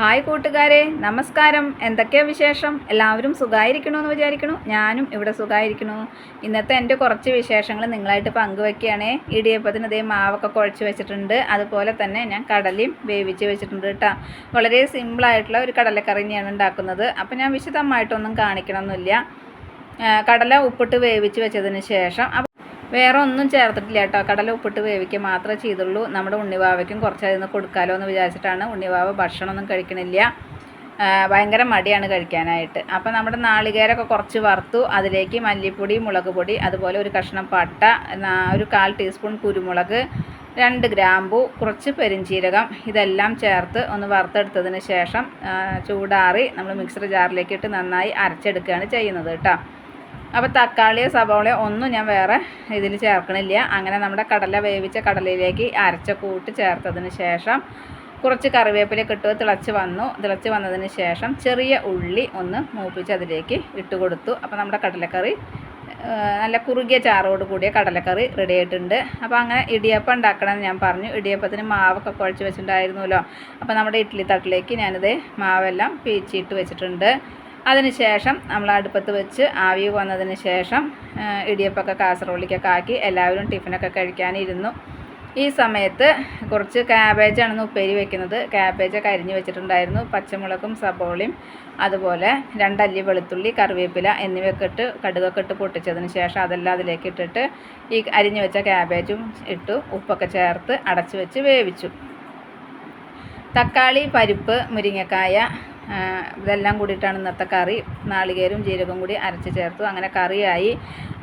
Hi കൂട്ടുകാരെ നമസ്കാരം. എന്തൊക്കെയാ വിശേഷം? എല്ലാവരും സുഖമായിരിക്കണമെന്ന് വിചാരിക്കണു? ഞാനും ഇവിടെ സുഖമായിരിക്കണു ഇന്നത്തെ എന്റെ കുറച്ച് വിശേഷങ്ങൾ നിങ്ങളായിട്ട് പങ്കുവെക്കുകയാണ്. ഇടിയപ്പത്തിന് ഇതേ മാവൊക്കെ കുഴച്ച് വെച്ചിട്ടുണ്ട്. അതുപോലെ തന്നെ ഞാൻ കടലയും വേവിച്ച് വെച്ചിട്ടുണ്ട് കേട്ടോ. വളരെ സിമ്പിളായിട്ടുള്ള ഒരു കടലക്കറി ഞാൻ ഉണ്ടാക്കുന്നത്. അപ്പോൾ ഞാൻ വിശദമായിട്ടൊന്നും കാണിക്കണമെന്നില്ല കടല ഉപ്പിട്ട് വേവിച്ച് വെച്ചതിന് ശേഷം വേറെ ഒന്നും ചേർത്തിട്ടില്ല കേട്ടോ. കടല ഉപ്പിട്ട് വേവിക്കുക മാത്രമേ ചെയ്തുള്ളൂ. നമ്മുടെ ഉണ്ണിവാവയ്ക്കും കുറച്ച് അതിൽ നിന്ന് കൊടുക്കാമല്ലോ എന്ന് വിചാരിച്ചിട്ടാണ് ഉണ്ണിവാവ ഭക്ഷണമൊന്നും കഴിക്കണില്ല. ഭയങ്കര മടിയാണ് കഴിക്കാനായിട്ട്. അപ്പോൾ നമ്മുടെ നാളികേരമൊക്കെ കുറച്ച് വറുത്തു അതിലേക്ക് മല്ലിപ്പൊടി മുളക് പൊടി അതുപോലെ ഒരു കഷ്ണം പട്ട ഒരു കാൽ ടീസ്പൂൺ കുരുമുളക് രണ്ട് ഗ്രാമ്പു കുറച്ച് പെരിഞ്ചീരകം ഇതെല്ലാം ചേർത്ത് ഒന്ന് വറുത്തെടുത്തതിന് ശേഷം ചൂടാറി നമ്മൾ മിക്സർ ജാറിലേക്ക് ഇട്ട് നന്നായി അരച്ചെടുക്കുകയാണ് ചെയ്യുന്നത് കേട്ടോ. അപ്പോൾ തക്കാളിയോ സബോളയോ ഒന്നും ഞാൻ വേറെ ഇതിൽ ചേർക്കണില്ല. അങ്ങനെ നമ്മുടെ കടല വേവിച്ച കടലയിലേക്ക് അരച്ച കൂട്ട് ചേർത്തതിന് ശേഷം കുറച്ച് കറിവേപ്പില കിട്ടുക തിളച്ച് വന്നു. തിളച്ച് വന്നതിന് ശേഷം ചെറിയ ഉള്ളി ഒന്ന് മൂപ്പിച്ച് അതിലേക്ക് ഇട്ട് കൊടുത്തു. അപ്പോൾ നമ്മുടെ കടലക്കറി നല്ല കുറുകിയ ചാറോട് കൂടിയ കടലക്കറി റെഡി ആയിട്ടുണ്ട്. അപ്പോൾ അങ്ങനെ ഇടിയപ്പം ഉണ്ടാക്കണമെന്ന് ഞാൻ പറഞ്ഞു. ഇടിയപ്പത്തിന് മാവൊക്കെ കുഴച്ച് വെച്ചിട്ടുണ്ടായിരുന്നല്ലോ. അപ്പോൾ നമ്മുടെ ഇഡ്ഡലി തട്ടിലേക്ക് ഞാനിത് മാവെല്ലാം പീച്ചിട്ട് വെച്ചിട്ടുണ്ട്. അതിനുശേഷം നമ്മൾ അടുപ്പത്ത് വെച്ച് ആവി വന്നതിന് ശേഷം ഇടിയപ്പൊക്കെ കാസറോളിക്കൊക്കെ ആക്കി എല്ലാവരും ടിഫിനൊക്കെ കഴിക്കാനിരുന്നു. ഈ സമയത്ത് കുറച്ച് ക്യാബേജാണ് ഉപ്പേരി വെക്കുന്നത്. ക്യാബേജ് കരിഞ്ഞ് വെച്ചിട്ടുണ്ടായിരുന്നു. പച്ചമുളകും സബോളയും അതുപോലെ രണ്ടല്ലി വെളുത്തുള്ളി കറിവേപ്പില എന്നിവയൊക്കെ ഇട്ട് കടുകൊക്കെ ഇട്ട് പൊട്ടിച്ചതിന് ശേഷം അതെല്ലാം അതിലേക്ക് ഇട്ടിട്ട് ഈ അരിഞ്ഞു വെച്ച ക്യാബേജും ഇട്ടു ഉപ്പൊക്കെ ചേർത്ത് അടച്ചു വെച്ച് വേവിച്ചു. തക്കാളി പരിപ്പ് മുരിങ്ങക്കായ ഇതെല്ലാം കൂടിയിട്ടാണ് ഇന്നത്തെ കറി. നാളികേരും ജീരകവും കൂടി അരച്ച് ചേർത്തു. അങ്ങനെ കറിയായി.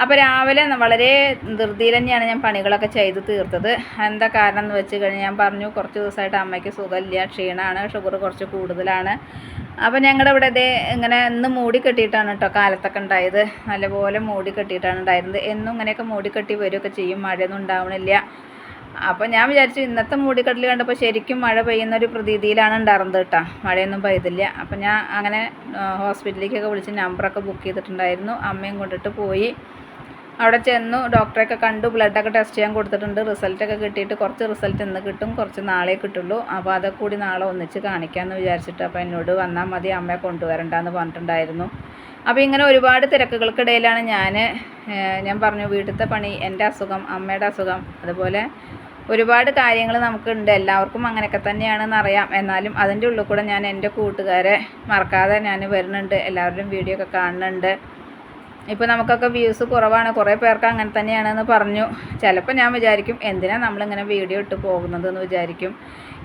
അപ്പോൾ രാവിലെ വളരെ ധൃതിയിൽ തന്നെയാണ് ഞാൻ പണികളൊക്കെ ചെയ്ത് തീർത്തത്. എന്താ കാരണം എന്ന് വെച്ച് കഴിഞ്ഞാൽ ഞാൻ പറഞ്ഞു കുറച്ച് ദിവസമായിട്ട് അമ്മയ്ക്ക് സുഖമില്ല ക്ഷീണമാണ് ഷുഗർ കുറച്ച് കൂടുതലാണ്. അപ്പോൾ ഞങ്ങളുടെ ഇവിടെ ഇതേ ഇങ്ങനെ ഇന്ന് മൂടി കെട്ടിയിട്ടാണ് കേട്ടോ കാലത്തൊക്കെ ഉണ്ടായത്. നല്ലപോലെ മൂടി കെട്ടിയിട്ടാണ് ഉണ്ടായിരുന്നത്. എന്നും ഇങ്ങനെയൊക്കെ മൂടി കെട്ടി വരികയൊക്കെ ചെയ്യും. മഴയൊന്നും ഉണ്ടാവണില്ല. അപ്പോൾ ഞാൻ വിചാരിച്ചു ഇന്നത്തെ മൂടിക്കടൽ കണ്ടപ്പോൾ ശരിക്കും മഴ പെയ്യുന്ന ഒരു പ്രതീതിയിലാണ് ഉണ്ടായിരുന്നത് കേട്ടോ. മഴയൊന്നും പെയ്തില്ല. അപ്പോൾ ഞാൻ അങ്ങനെ ഹോസ്പിറ്റലിലേക്കൊക്കെ വിളിച്ച് നമ്പറൊക്കെ ബുക്ക് ചെയ്തിട്ടുണ്ടായിരുന്നു. അമ്മയും കൊണ്ടിട്ട് പോയി. അവിടെ ചെന്നു. ഡോക്ടറെയൊക്കെ കണ്ടു. ബ്ലഡൊക്കെ ടെസ്റ്റ് ചെയ്യാൻ കൊടുത്തിട്ടുണ്ട്. റിസൾട്ടൊക്കെ കിട്ടിയിട്ട് കുറച്ച് റിസൾട്ട് ഇന്ന് കിട്ടും. കുറച്ച് നാളെ കിട്ടുള്ളൂ. അപ്പോൾ അതൊക്കെ കൂടി നാളെ ഒന്നിച്ച് കാണിക്കാമെന്ന് വിചാരിച്ചിട്ട് അപ്പോൾ എന്നോട് വന്നാൽ മതി അമ്മയെ കൊണ്ടുവരണ്ടെന്ന് പറഞ്ഞിട്ടുണ്ടായിരുന്നു. അപ്പോൾ ഇങ്ങനെ ഒരുപാട് തിരക്കുകൾക്കിടയിലാണ് ഞാൻ ഞാൻ പറഞ്ഞു വീട്ടിലത്തെ പണി എന്റെ അസുഖം അമ്മയുടെ അസുഖം അതുപോലെ ഒരുപാട് കാര്യങ്ങൾ നമുക്കുണ്ട്. എല്ലാവർക്കും അങ്ങനെയൊക്കെ തന്നെയാണെന്ന് അറിയാം. എന്നാലും അതിന്റെ ഉള്ളിൽ കൂടെ ഞാൻ എന്റെ കൂട്ടുകാരെ മറക്കാതെ ഞാൻ വരുന്നുണ്ട്. എല്ലാവരുടെയും വീഡിയോ ഒക്കെ കാണുന്നുണ്ട്. ഇപ്പോൾ നമുക്കൊക്കെ വ്യൂസ് കുറവാണ്. കുറേ പേർക്ക് അങ്ങനെ തന്നെയാണെന്ന് പറഞ്ഞു. ചിലപ്പോൾ ഞാൻ വിചാരിക്കും എന്തിനാണ് നമ്മളിങ്ങനെ വീഡിയോ ഇട്ട് പോകുന്നതെന്ന് വിചാരിക്കും.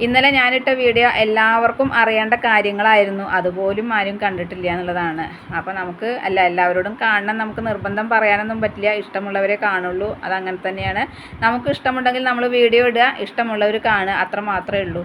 ഇന്നലെ ഞാനിട്ട വീഡിയോ എല്ലാവർക്കും അറിയേണ്ട കാര്യങ്ങളായിരുന്നു. അതുപോലും ആരും കണ്ടിട്ടില്ല എന്നുള്ളതാണ്. അപ്പോൾ നമുക്ക് അല്ല എല്ലാവരോടും കാണണം. നമുക്ക് നിർബന്ധം പറയാനൊന്നും പറ്റില്ല. ഇഷ്ടമുള്ളവരെ കാണുള്ളൂ. അതങ്ങനെ തന്നെയാണ്. നമുക്ക് ഇഷ്ടമുണ്ടെങ്കിൽ നമ്മൾ വീഡിയോ ഇടുക. ഇഷ്ടമുള്ളവർ കാണുക. അത്ര മാത്രമേ ഉള്ളൂ.